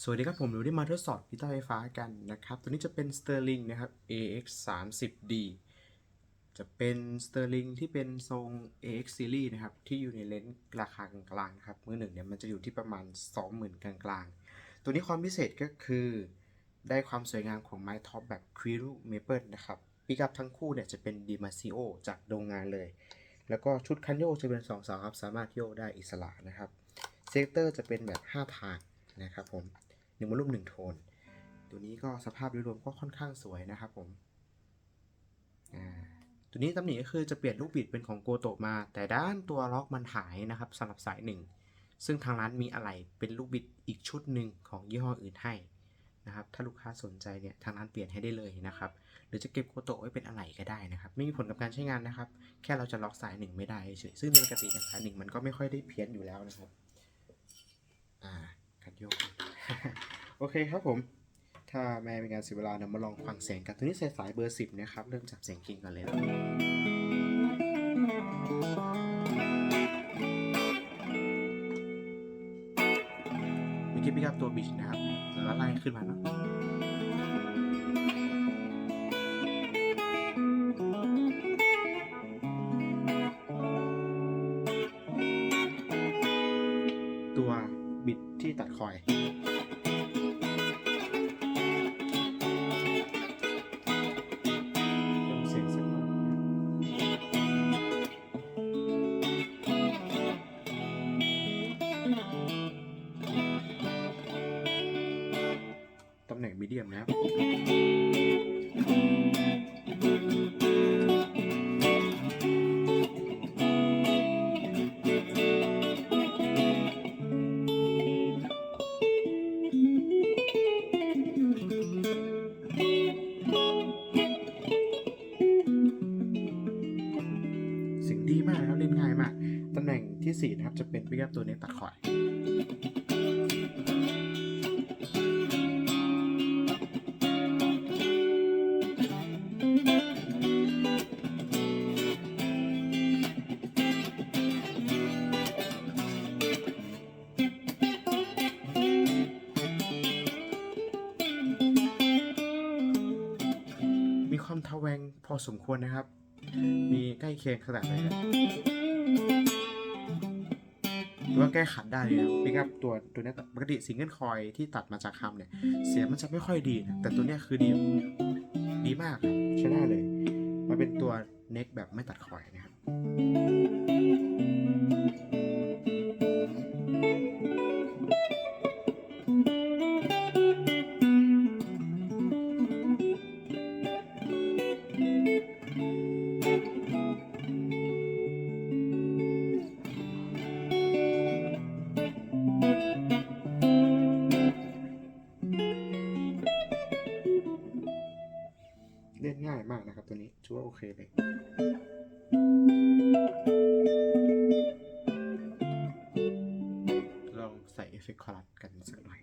สวัสดีครับผมหนูได้มาทดสอบกีตาร์ไฟฟ้ากันนะครับ ตัวนี้จะเป็น Sterling นะครับ AX 3 0 D จะเป็น Sterling ที่เป็นทรง AX Series นะครับ ที่อยู่ในเลนส์ราคากลางๆนะครับ มือหนึ่งเนี่ยมันจะอยู่ที่ประมาณ 20,000 กลางๆ ตัวนี้ความพิเศษก็คือ ได้ความสวยงามของไม้ท็อปแบบ q u i r u Maple นะครับปิกับทั้งคู่เนี่ยจะเป็น Dimasio จากโรงงานเลย แล้วก็ชุดคันโยกจะเป็น2สาครับสามารถโยกได้อิสระนะครับเซกเตอร์จะเป็นแบบ 5 ทาง นะครับผมหนึ่งวอลลุ่มหนึ่งโทน ตัวนี้ก็สภาพโดยรวมก็ค่อนข้างสวยนะครับผมตัวนี้ตำหนิก็คือจะเปลี่ยนลูกบิดเป็นของโกโตะมา แต่ด้านตัวล็อกมันหายนะครับสำหรับสายหนึ่งซึ่งทางร้านมีอะไรเป็นลูกบิดอีกชุดหนึ่งของยี่ห้ออื่นให้นะครับถ้าลูกค้าสนใจเนี่ยทางร้านเปลี่ยนให้ได้เลยนะครับ หรือจะเก็บโกโตะไว้เป็นอะไรก็ได้นะครับ ไม่มีผลกับการใช้งานนะครับ แค่เราจะล็อกสายหนึ่งไม่ได้เฉยซึ่งโดยปกติสายหนึ่งมันก็ไม่ค่อยได้เพี้ยนอยู่แล้วนะครับ ยกโอเคครับผม ถ้าแม่เป็นการเสียเวลาเรามาลองฟังเสียงกันตัวนี้สายสายเบอร์สิบนะครับ เริ่มจากเสียงกิ่งกันเลยเมื่อกี้พี่กับตัวบิชนะครับแล้วไล่ขึ้นมาเนาะ ที่ตัดคอย ตำแหน่งมีเดียมนะครับ ที่ 4 นะครับ จะเป็นปิกอัพตัวนี้ตัดคอย มีความทะแวงพอสมควรนะครับ มีใกล้เคียงขนาดไหนครับ หรือว่าแก้ขัดได้เลยนะปิกอัพตัวตัวนี้ปกติซิงเกิลคอยที่ตัดมาจากคำเนี่ย เสียงมันจะไม่ค่อยดีนะแต่ตัวนี้คือดีดีมากครับใช้ได้เลยมาเป็นตัวเน็กแบบไม่ตัดคอยนะครับ นะครับตัวนี้ถือว่าโอเคเลยลองใส่เอฟเฟกต์คอรัสกันสักหน่อย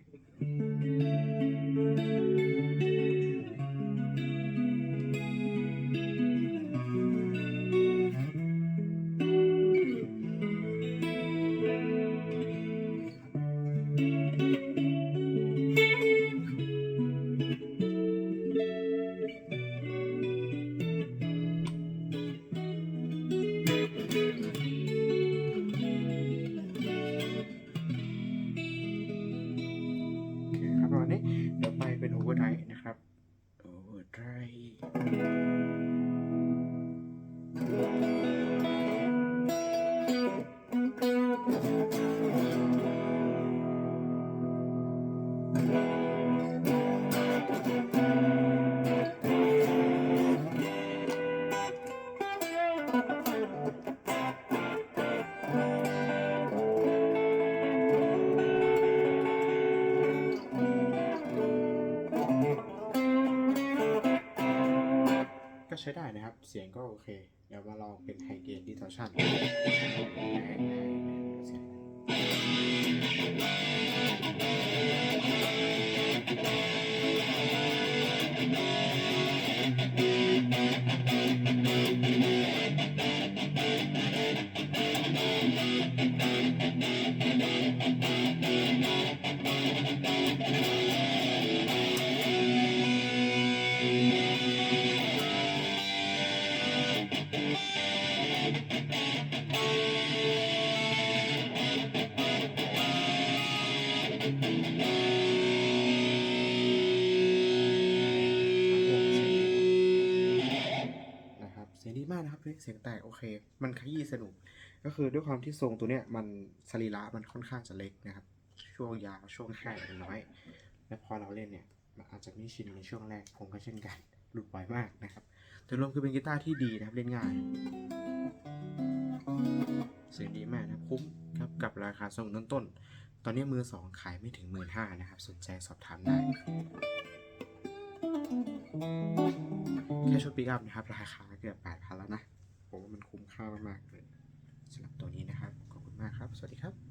ใช้ได้นะครับ เสียงก็โอเค เดี๋ยวมาลองเป็นไฮเกนดิทอชัน ฮ้ยเสียงแตกโอเค มันขยี้สนุก ก็คือด้วยความที่ทรงตัวเนี้ยมันสรีระมันค่อนข้างจะเล็กนะครับ ช่วงยาวช่วงแค่มันน้อย และพอเราเล่นเนี่ยมันอาจจะไม่ชินในช่วงแรกผมก็เช่นกัน หลุดบ่อยมากนะครับ แต่รวมคือเป็นกีตาร์ที่ดีนะครับเล่นง่าย เสียงดีมากนะครับคุ้มครับกับราคาส่งต้นๆตอนนี้มือสองขายไม่ถึงหมื่นห้านะครับ สนใจสอบถามได้แค่ชุดปิกอัพนะครับ ราคาเกือบแปดพันแล้วนะ ค่ามากๆเลยสำหรับตัวนี้นะครับ ขอบคุณมากครับ สวัสดีครับ